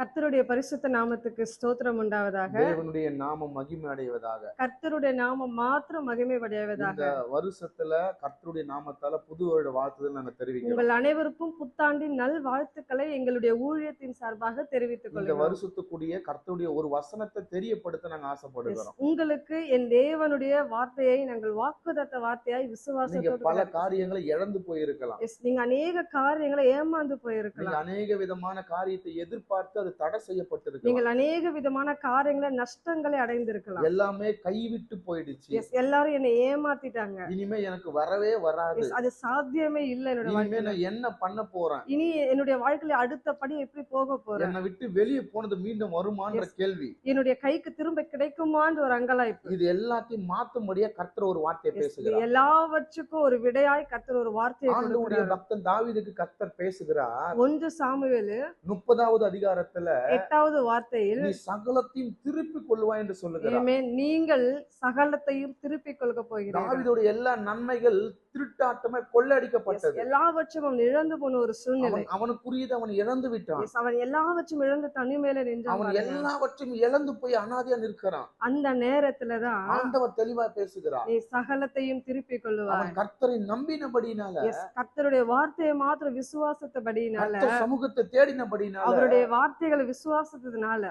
கர்த்தருடைய பரிசுத்த நாமத்துக்கு ஸ்தோத்திரம் உண்டாவதாக. தேவனுடைய நாமம் மகிமை அடைவதாக கர்த்தருடைய நாமம் மாத்திரம் இந்த மகிமைப்படைவதாக வருஷத்துல கர்த்தருடைய நாமத்தால புது வருட வாழ்த்துதல் நாங்க தெரிவிக்கிறோம். உங்கள் அனைவருக்கும் புத்தாண்டின் நல் வாழ்த்துக்களை எங்களுடைய ஊழியத்தின் சார்பாக தெரிவித்துக் இந்த கொள்கிறோம். வருஷத்துக்குரிய கர்த்தருடைய ஒரு வசனத்தை தெரியப்படுத்த நாங்க ஆசைப்படுகிறோம். உங்களுக்கு என் தேவனுடைய வார்த்தையை நாங்கள் வாக்குதத்த வார்த்தையாய் விசுவாசத்தோடு பல. காரியங்களை இழந்து போயிருக்கலாம். நீங்க அநேக காரியங்களை ஏமாந்து போயிருக்கலாம். அநேக விதமான காரியத்தை எதிர்பார்த்து அது தடை செய்யப்பட்டிருக்கலாம். நீங்கள் அநேக விதமான காரியங்களை நஷ்டங்களை அடைந்திருக்கலாம். எல்லாமே கைவிட்டு போயிடுச்சு. எல்லாரும் என்னை ஏமாத்திட்டாங்க. இனிமே எனக்கு வரவே வராது. அது சாத்தியமே இல்லை என்னோட நான் என்ன பண்ண போறேன்? இனி என்னுடைய வாழ்க்கையில அடுத்த படி எப்படி போக போறேன்? என்னை விட்டு வெளியே போனது மீண்டும் வருமான்ற. கேள்வி. என்னுடைய கைக்கு திரும்ப கிடைக்குமான்னு ஒரு அங்கலாய்ப்பு. இது எல்லாத்தையும் மாத்தும்படியா கர்த்தர் ஒரு வார்த்தையை பேசுகிறார். எல்லாவற்றுக்கும் ஒரு விடையாய் கர்த்தர் ஒரு வார்த்தையை பக்தன் தாவீதுக்கு கர்த்தர் பேசுகிறார். ஒன்று சாமுவேலு முப்பதாவது அதிகாரத்துல எட்டாவது வார்த்தையில் நீ சகலத்தையும் திருப்பி கொள்வாய் என்று சொல்லுகிறார். "இனிமே நீங்கள் சகலத்தையும் திருப்பிக் கொள்க போகிறீர்கள். தாவீதுடைய எல்லா நன்மைகள் திருட்டாட்டமே கொள்ளடிக்கப்பட்டது. எல்லாவற்றும் அவன் இழந்து போன ஒரு சூழ்நிலை. அவன் அவனுக்குரியது அவன் இழந்து விட்டான். அவன் எல்லாவற்றும் இழந்து தனிமையில அவன் நின்றான் எல்லாவற்றையும் இழந்து போய் அனாதையா நிற்கிறான். அந்த நேரத்துலதான் ஆண்டவர் தெளிவா பேசுகிறார். நீ சகலத்தையும் திருப்பிக் கொள்ளுவாய். அவன் கர்த்தரை நம்பினபடினால கர்த்தருடைய வார்த்தையை மாத்திரம் விசுவாசத்தபடினால கர்த்தர் சமூகத்தை தேடினபடினால அவருடைய வார்த்தைகளை விசுவாசத்தினால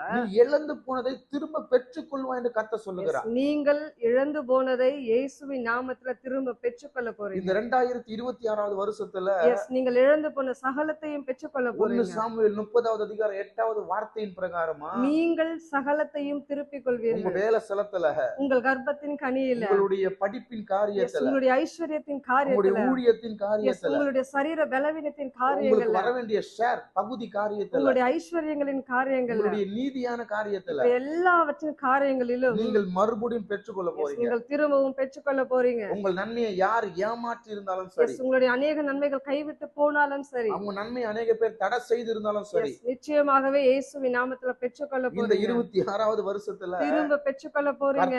இழந்து போனதை திரும்ப பெற்றுக் கொள்வாய் என்று கர்த்தர் சொல்லுகிறார். நீங்கள் இழந்து போனதை இயேசுவின் நாமத்துல திரும்ப பெற்றுக்கொள்ள போறீங்க. இந்த ரெண்டாயிரத்தி இருபத்தி ஆறாவது வருஷத்துல நீங்கள் இழந்து போன சகலத்தையும் பெற்றுக்கொள்ள போறீங்க. சாமுவேல் முப்பதாவது அதிகாரம் எட்டாவது வார்த்தையின் பிரகாரமா நீங்கள் சகலத்தையும் திருப்பிக் கொள்வீர்கள். வேலை ஸ்தலத்துல உங்கள் கர்ப்பத்தின் கனியில. உங்களுடைய படிப்பின் காரியத்துல உங்களுடைய ஐஸ்வர்யத்தின் காரியத்துல. ஊழியத்தின் காரியத்துல உங்களுடைய சரீர பலவீனத்தின் காரியங்கள்ல. வர வேண்டிய ஷேர் பகுதி காரியத்துல உங்களுடைய ஐஸ்வர்யங்களின் காரியங்கள்ல. உங்களுடைய நீதியான காரியத்துல எல்லாவற்றின் காரியங்களிலும் நீங்கள் மறுபடியும் பெற்றுக்கொள்ள போறீங்க. நீங்கள் திரும்பவும் பெற்றுக்கொள்ள போறீங்க. உங்கள் நன்மையை யார் ஏமாற்றி இருந்தாலும் சரி உங்களுடைய அநேக நன்மைகள் கைவிட்டு போனாலும் சரி. அவங்க நன்மை அநேக பேர் தடை செய்து இருந்தாலும் சரி. நிச்சயமாகவே இயேசுவின் நாமத்துல பெற்றுக்கொள்ள இந்த போறீங்க. இருபத்தி ஆறாவது வருஷத்துல திரும்ப பெற்றுக்கொள்ள போறீங்க.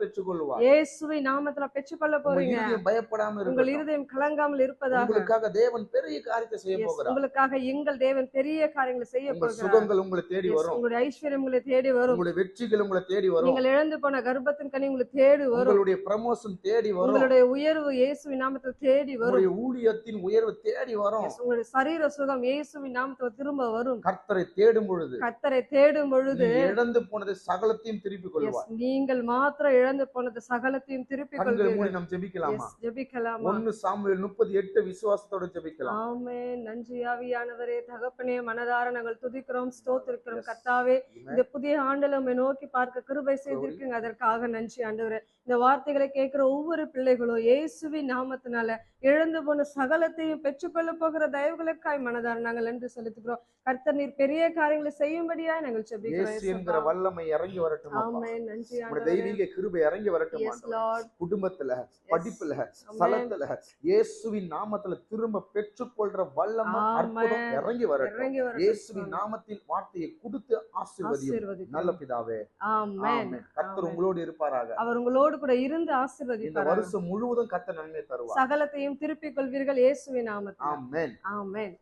பெற்றுக்கொள்வார். இயேசுவின் நாமத்துல பெற்றுக்கொள்ள உங்க போறீங்க. பயப்படாம உங்கள் இருதயம் கலங்காமல் இருப்பதாக. உங்களுக்காக தேவன் பெரிய காரியத்தை செய்ய போகிறார். உங்களுக்காக எங்கள் தேவன் பெரிய காரியங்களை செய்ய போகிறார். சுகங்கள் உங்களை தேடி வரும். உங்களுடைய ஐஸ்வர்யம் உங்களை தேடி வரும். உங்களுடைய வெற்றிகள் உங்களை தேடி வரும். நீங்கள் இழந்து போன கர்ப்பத்தின் கனி உங்களுக்கு தேடி வரும். உங்களுடைய ப்ரமோஷன் தேடி வரும். உங்களுடைய உயர்வு இயேசுவின் நாமத்தில் தேடி வரும். உங்களுடைய ஊழியத்தின் உயர்வு தேடி வரும். உங்களுடைய சரீர சுகம் இயேசுவின் நாமத்தில் திரும்ப வரும். கர்த்தரை தேடும் பொழுது கர்த்தரை தேடும் பொழுது இழந்து போனதை சகலத்தையும் திருப்பிக் Yes, கொள்வார் நீங்கள் மாத்திரம் இழந்து போனது சகலத்தையும் மூடி கொள்வீர்கள். நாம் ஜெபிக்கலாமா? ஜெபிக்கலாமா? ஒன்னு சாமுவேல் முப்பத்தி எட்டு விசுவாசத்தோட ஜெபிக்கலாம். ஆமே நன்றி ஆவியானவரே. தகப்பனே மனதார நாங்கள் துதிக்கிறோம். ஸ்தோத்திருக்கிறோம். கர்த்தாவே. இந்த புதிய ஆண்டுல உம்மை நோக்கி பார்க்க கிருபை செய்திருக்கீங்க. அதற்காக நன்றி ஆண்டவரே. இந்த வார்த்தைகளை கேட்கிற ஒவ்வொரு பிள்ளைகளும் இயேசுவின் நாமத்தினால இழந்து போன சகலத்தையும் பெற்றுக்கொள்ள போகிற தயவுகளுக்காய் மனதார நாங்கள் நன்றி செலுத்துகிறோம். கர்த்தர் நீர் பெரிய காரியங்களை செய்யும்படியாய் நாங்கள் செபிக்கிறோம் வல்லமை இறங்கி வரட்டும். ஆமே நன்றி தெய்வீக கிருபை இறங்கி வரட்டும் குடும்பத்துல படிப்புல ஸ்தலத்துல இயேசுவின் நாமத்துல திரும்ப பெற்றுக்கொள்ற வல்லமை. அற்புதம் இறங்கி வரட்டும். இயேசுவின் நாமத்தின் வார்த்தையை கொடுத்து ஆசீர்வதிக்கிறோம். நல்ல பிதாவே. கர்த்தர். உங்களோடு இருப்பாராக. அவர் உங்களோடு கூட இருந்து இந்த ஆசீர்வதிப்பார் வருஷம் முழுவதும் கர்த்தர் நன்மை தருவார். சகலத்தையும் திருப்பிக் கொள்வீர்கள் இயேசுவின் நாமத்தில். ஆமென். ஆமென்.